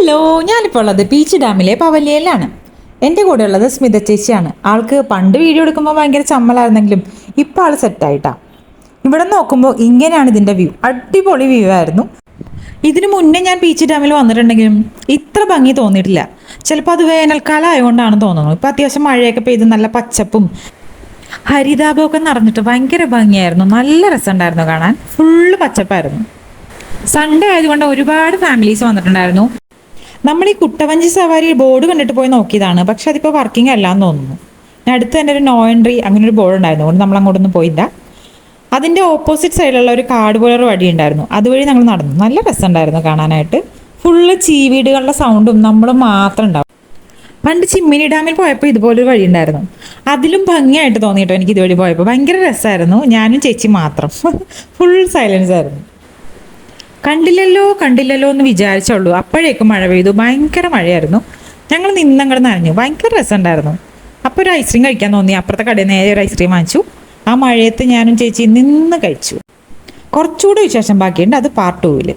Hello ഞാനിപ്പോൾ ഉള്ളത് beach ഡാമിലെ പവലിയയിലാണ്. എന്റെ കൂടെ ഉള്ളത് സ്മിത ചേച്ചിയാണ്. ആൾക്ക് പണ്ട് വീഡിയോ എടുക്കുമ്പോൾ ഭയങ്കര ചമ്മലായിരുന്നെങ്കിലും ഇപ്പോൾ ആൾ സെറ്റായിട്ടാണ് ഇവിടെ നോക്കുമ്പോൾ ഇങ്ങനെയാണ് ഇതിന്റെ വ്യൂ അടിപൊളി വ്യൂ ആയിരുന്നു. ഇതിനു മുന്നേ ഞാൻ ബീച്ച് ഡാമിൽ വന്നിട്ടുണ്ടെങ്കിലും ഇത്ര ഭംഗി തോന്നിയിട്ടില്ല. ചിലപ്പോൾ അത് വേനൽക്കാലം ആയതുകൊണ്ടാണ് തോന്നുന്നത് ഇപ്പോൾ അത്യാവശ്യം മഴയൊക്കെ പെയ്ത് നല്ല പച്ചപ്പും ഹരിതാപമൊക്കെ നിറഞ്ഞിട്ട് ഭയങ്കര ഭംഗിയായിരുന്നു. നല്ല രസമുണ്ടായിരുന്നു കാണാൻ. ഫുള്ള് പച്ചപ്പായിരുന്നു. സൺഡേ ആയതുകൊണ്ട് ഒരുപാട് ഫാമിലീസ് വന്നിട്ടുണ്ടായിരുന്നു. നമ്മൾ ഈ കുട്ടവഞ്ചി സവാരി ബോർഡ് കണ്ടിട്ട് പോയി നോക്കിയതാണ്. പക്ഷെ അതിപ്പോൾ വർക്കിംഗ് അല്ല എന്ന് തോന്നുന്നു. ഞാൻ അടുത്ത് തന്നെ ഒരു നോ എൻട്രി അങ്ങനെ ഒരു ബോർഡ് ഉണ്ടായിരുന്നു. അതുകൊണ്ട് നമ്മൾ അങ്ങോട്ടൊന്നും പോയില്ല. അതിന്റെ ഓപ്പോസിറ്റ് സൈഡിലുള്ള ഒരു കാട് പോലെ ഒരു വഴി ഉണ്ടായിരുന്നു. അതുവഴി ഞങ്ങൾ നടന്നു. നല്ല രസമുണ്ടായിരുന്നു കാണാനായിട്ട്. ഫുള്ള് ചീവീടുകളുടെ സൗണ്ടും നമ്മൾ മാത്രം ഉണ്ടാവും. പണ്ട് ചിമ്മിനി ഡാമിൽ പോയപ്പോൾ ഇതുപോലൊരു വഴി ഉണ്ടായിരുന്നു. അതിലും ഭംഗിയായിട്ട് തോന്നിയിട്ടോ എനിക്ക് ഇതുവഴി പോയപ്പോൾ. ഭയങ്കര രസമായിരുന്നു. ഞാനും ചേച്ചി മാത്രം. ഫുൾ സൈലൻസ് ആയിരുന്നു. കണ്ടില്ലല്ലോ കണ്ടില്ലല്ലോ എന്ന് വിചാരിച്ചുള്ളൂ അപ്പോഴേക്കും മഴ പെയ്തു. ഭയങ്കര മഴയായിരുന്നു. ഞങ്ങൾ നിന്നങ്ങോട്ട് നനഞ്ഞു. ഭയങ്കര രസമുണ്ടായിരുന്നു. അപ്പോൾ ഒരു ഐസ്ക്രീം കഴിക്കാൻ തോന്നി. അപ്പുറത്തെ കടയിൽ നേരെ ഒരു ഐസ്ക്രീം വാങ്ങിച്ചു. ആ മഴയത്ത് ഞാനും ചേച്ചി നിന്ന് കഴിച്ചു. കുറച്ചുകൂടി വിശേഷം ബാക്കിയുണ്ട്. അത് പാർട്ട് ടൂവിൽ